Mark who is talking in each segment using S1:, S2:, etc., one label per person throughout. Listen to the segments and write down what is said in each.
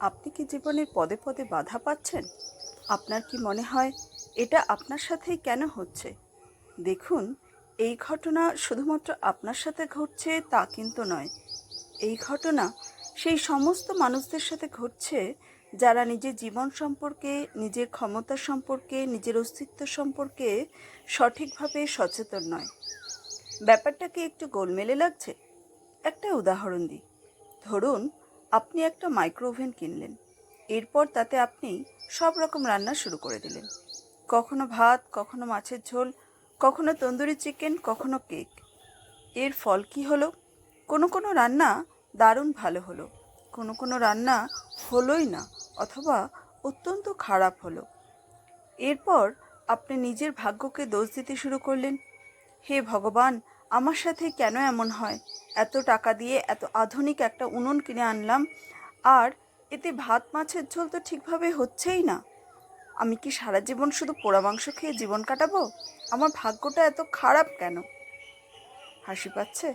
S1: আপনি কি জীবনের পদে পদে বাধা পাচ্ছেন? আপনার কি মনে হয় এটা আপনার সাথেই কেন হচ্ছে? দেখুন, এই ঘটনা শুধুমাত্র আপনার সাথে ঘটছে তা কিন্তু নয়। এই ঘটনা সেই সমস্ত মানুষদের সাথে ঘটছে যারা নিজের জীবন সম্পর্কে, নিজের ক্ষমতা সম্পর্কে, নিজের অস্তিত্ব সম্পর্কে সঠিকভাবে সচেতন নয়। ব্যাপারটা কি একটু গোলমেলে লাগছে। একটা উদাহরণ দিই। ধরুন আপনি একটা মাইক্রোওভেন কিনলেন। এরপর তাতে আপনি সব রকম রান্না শুরু করে দিলেন। কখনো ভাত, কখনো মাছের ঝোল, কখনো তন্দুরি চিকেন কখনো কেক এর ফল কি হলো? কোনো কোনো রান্না দারুণ ভালো হলো। কোনো কোনো রান্না হলোই না, অথবা অত্যন্ত খারাপ হলো। এরপর আপনি নিজের ভাগ্যকে দোষ দিতে শুরু করলেন। হে ভগবান আমার সাথে কেন এমন হয়? এত টাকা দিয়ে এত আধুনিক একটা উনুন কিনে আনলাম, আর এতে ভাত, মাছের ঝোল তো ঠিকভাবে হচ্ছেই না। আমি কি সারা জীবন শুধু পোড়া মাংস খেয়ে জীবন কাটাবো? আমার ভাগ্যটা এত খারাপ কেন? হাসি পাচ্ছে?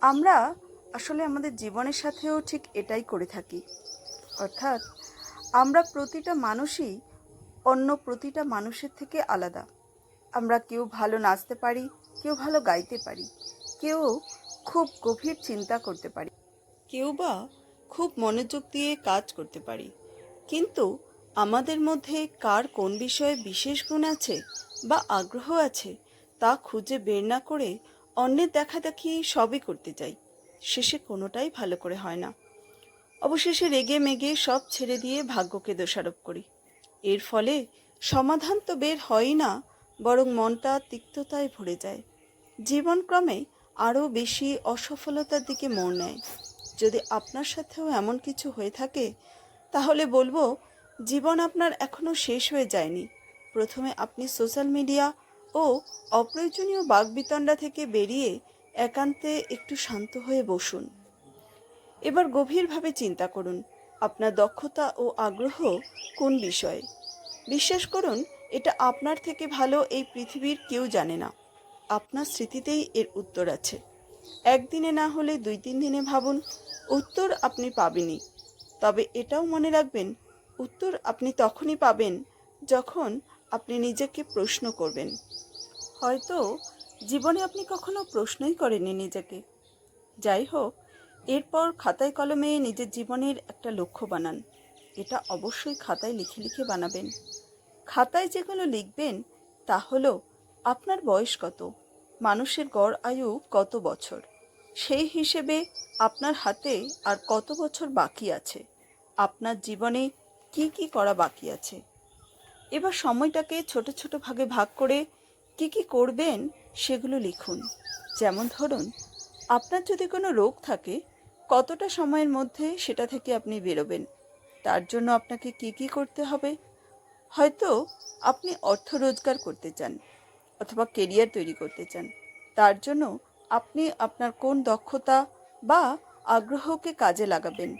S1: আমরা আসলে আমাদের জীবনের সাথেও ঠিক এটাই করে থাকি। অর্থাৎ আমরা প্রতিটা মানুষই অন্য প্রতিটা মানুষের থেকে আলাদা। আমরা কেউ ভালো নাচতে পারি কেউ ভালো গাইতে পারি, কেউ খুব গভীর চিন্তা করতে পারি, কেউ বা খুব মনোযোগ দিয়ে কাজ করতে পারি। কিন্তু আমাদের মধ্যে কার কোন বিষয়ে বিশেষ গুণ আছে বা আগ্রহ আছে, তা খুঁজে বের না করে অন্যের দেখাদেখি সবই করতে যাই শেষে কোনোটাই ভালো করে হয় না। অবশেষে রেগে মেগে সব ছেড়ে দিয়ে ভাগ্যকে দোষারোপ করি। এর ফলে সমাধান তো বের হয়ই না বরং মনটা তিক্ততায় ভরে যায়। জীবনক্রমে আরও বেশি অসফলতার দিকে মোড় নেয়। যদি আপনার সাথেও এমন কিছু হয়ে থাকে, তাহলে বলব, জীবন আপনার এখনও শেষ হয়ে যায়নি। প্রথমে আপনি সোশ্যাল মিডিয়া ও অপ্রয়োজনীয় বাগবিতণ্ডা থেকে বেরিয়ে একান্তে একটু শান্ত হয়ে বসুন। এবার গভীরভাবে চিন্তা করুন, আপনার দক্ষতা ও আগ্রহ কোন বিষয়ে। বিশ্বাস করুন এটা আপনার থেকে ভালো এই পৃথিবীর কেউ জানে না। আপনার স্মৃতিতেই এর উত্তর আছে। একদিনে না হলে দুই তিন দিনে ভাবুন, উত্তর আপনি পাবেনই। তবে এটাও মনে রাখবেন, উত্তর আপনি তখনই পাবেন যখন আপনি নিজেকে প্রশ্ন করবেন। হয়তো জীবনে আপনি কখনো প্রশ্নই করেননি নিজেকে। যাই হোক, এরপর খাতায় কলমে নিজের জীবনের একটা লক্ষ্য বানান। এটা অবশ্যই খাতায় লিখে লিখে বানাবেন। খাতায় যেগুলো লিখবেন, তা হলো, আপনার বয়স কত? মানুষের গড় আয়ু কত বছর? সেই হিসেবে আপনার হাতে আর কত বছর বাকি আছে? আপনার জীবনে কি কি করা বাকি আছে? এবার সময়টাকে ছোট ছোট ভাগে ভাগ করে কি কি করবেন সেগুলো লিখুন। যেমন ধরুন, আপনার যদি কোনো রোগ থাকে, কতটা সময়ের মধ্যে সেটা থেকে আপনি বেরোবেন? তার জন্য আপনাকে কি কি করতে হবে? হয়তো আপনি অর্থ রোজগার করতে চান অথবা কেরিয়ার তৈরি করতে চান। তার জন্য আপনি আপনার কোন দক্ষতা বা আগ্রহকে কাজে লাগাবেন,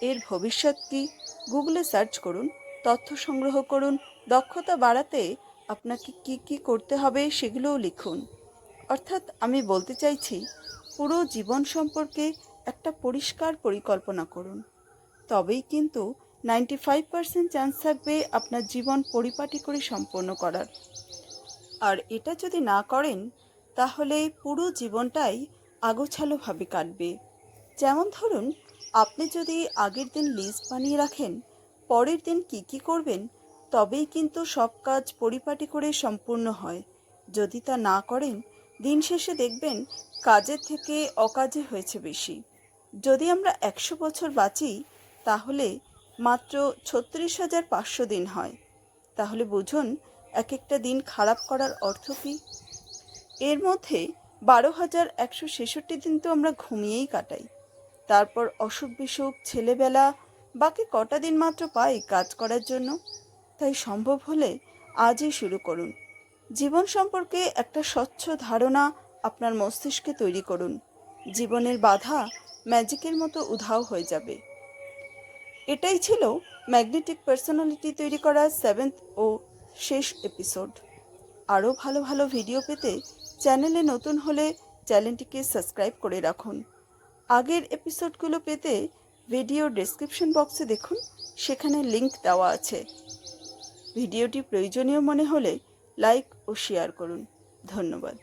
S1: এর ভবিষ্যৎ কি? গুগলে সার্চ করুন, তথ্য সংগ্রহ করুন, দক্ষতা বাড়াতে আপনাকে কি কি করতে হবে সেগুলোও লিখুন। অর্থাৎ আমি বলতে চাইছি, পুরো জীবন সম্পর্কে একটা পরিষ্কার পরিকল্পনা করুন। তবেই কিন্তু নাইনটি ফাইভ পার্সেন্ট চান্স থাকবে আপনার জীবন পরিপাটি করে সম্পন্ন করার। আর এটা যদি না করেন, তাহলে পুরো জীবনটাই আগোছালোভাবে কাটবে। যেমন ধরুন, আপনি যদি আগের দিন লিস্ট বানিয়ে রাখেন, পরের দিন কি কি করবেন, তবেই কিন্তু সব কাজ পরিপাটি করে সম্পূর্ণ হয়। যদি তা না করেন, দিন শেষে দেখবেন কাজের থেকে অকাজে হয়েছে বেশি। যদি আমরা একশো বছর বাঁচি, তাহলে মাত্র ছত্রিশ হাজার পাঁচশো দিন হয়। তাহলে বুঝুন এক একটা দিন খারাপ করার অর্থ কী? এর মধ্যে বারো হাজার একশো ছেষট্টি দিন তো আমরা ঘুমিয়েই কাটাই। তারপর অসুখ বিসুখ, ছেলেবেলা, বাকি কটা দিন মাত্র পাই কাজ করার জন্য। তাই সম্ভব হলে আজই শুরু করুন। জীবন সম্পর্কে একটা স্বচ্ছ ধারণা আপনার মস্তিষ্কে তৈরি করুন। জীবনের বাধা ম্যাজিকের মতো উধাও হয়ে যাবে। এটাই ছিল ম্যাগনেটিক পার্সোনালিটি তৈরি করার সেভেন্থ ও শেষ এপিসোড আরও ভালো ভালো ভিডিও পেতে চ্যানেলে নতুন হলে চ্যানেলটিকে সাবস্ক্রাইব করে রাখুন। আগের এপিসোডগুলো পেতে ভিডিও ডেসক্রিপশন বক্সে দেখুন, সেখানে লিংক দেওয়া আছে। ভিডিওটি প্রয়োজনীয় মনে হলে লাইক ও শেয়ার করুন। ধন্যবাদ।